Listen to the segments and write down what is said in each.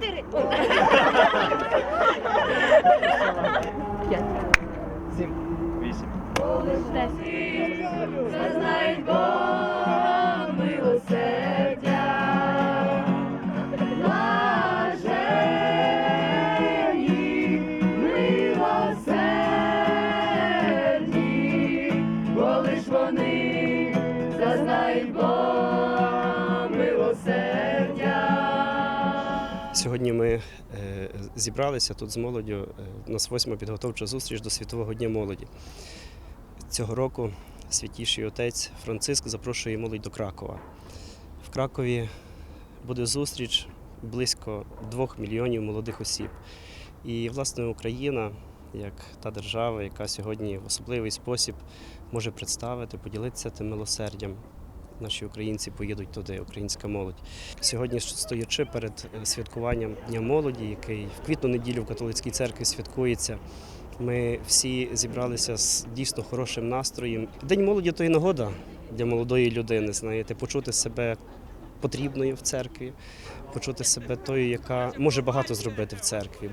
Чотири. П'ять. Сім. Вісім. Десять. Це знають Бога милосердя. Блажені милосердні, бо лиш вони зазнають Бога. Сьогодні ми е, зібралися тут з молоддю. е, У нас восьма підготовча зустріч до Світового дня молоді. Цього року святіший отець Франциск запрошує молодь до Кракова. В Кракові буде зустріч близько двох мільйонів молодих осіб. І, власне, Україна, як та держава, яка сьогодні в особливий спосіб може представити, поділитися тим милосердям. Наші українці поїдуть туди, українська молодь. Сьогодні стоячи перед е, святкуванням Дня молоді, який в квітну неділю в католицькій церкві святкується. Ми всі зібралися з дійсно хорошим настроєм. День молоді то і нагода для молодої людини, знаєте, почути себе потрібною в церкві, почути себе тою, яка може багато зробити в церкві.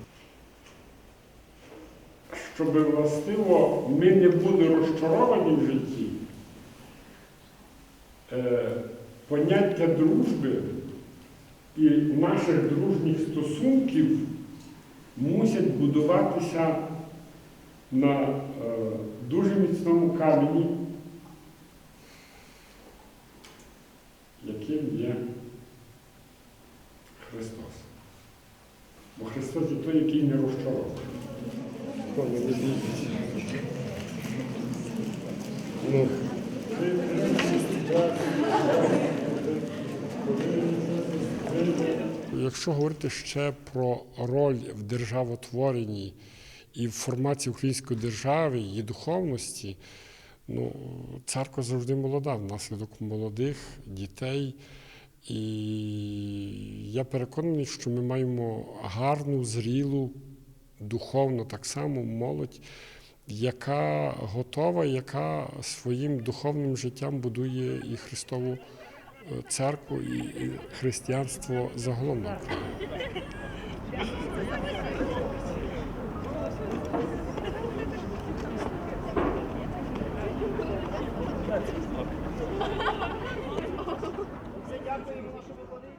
щоб властиво ми не були розчаровані в житті. Е, Поняття дружби і наших дружніх стосунків мусять будуватися на е, дуже міцному камені, яким є Христос. Бо Христос є той, який не розчаровує. Ну, Якщо говорити ще про роль в державотворенні і в формації української держави, її духовності, ну, церква завжди молода, внаслідок молодих дітей. І я переконаний, що ми маємо гарну, зрілу, духовно так само молодь, яка готова, яка своїм духовним життям будує і Христову церкву і християнство загалом. дякую, що ви ходите.